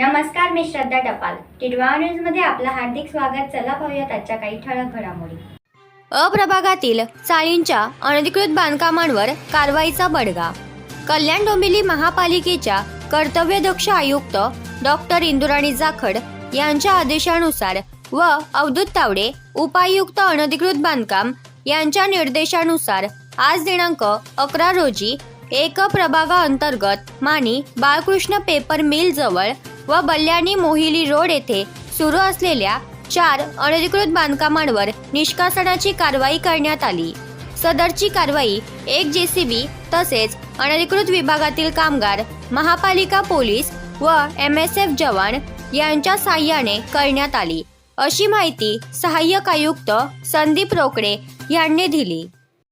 नमस्कार मी श्रद्धा टपाल. टिडवा न्यूजमध्ये आपलं हार्दिक स्वागत. चला पाहूयात आजच्या काही ठळक घडामोडी. अप्रभागातील चाळींच्या अनधिकृत बांधकामांवर कारवाईचा बडगा. कल्याण डोंबिवली महापालिकेच्या कर्तव्यदक्ष आयुक्त डॉक्टर इंदुराणी जाखड यांच्या आदेशानुसार व अवधूत तावडे उपायुक्त अनधिकृत बांधकाम यांच्या निर्देशानुसार आज दिनांक अकरा रोजी एक प्रभागा अंतर्गत मानी बाळकृष्ण पेपर मिल जवळ व बल्याणी मोहिली रोड येथे सुरू असलेल्या चार अनधिकृत बांधकामांवर निष्कासनाची कारवाई करण्यात आली. सदरची कारवाई एक जेसीबी तसेच अनधिकृत विभागातील कामगार महापालिका पोलीस व एम एस एफ जवान यांच्या साह्याने करण्यात आली. अशी माहिती सहाय्यक आयुक्त संदीप रोकडे यांनी दिली.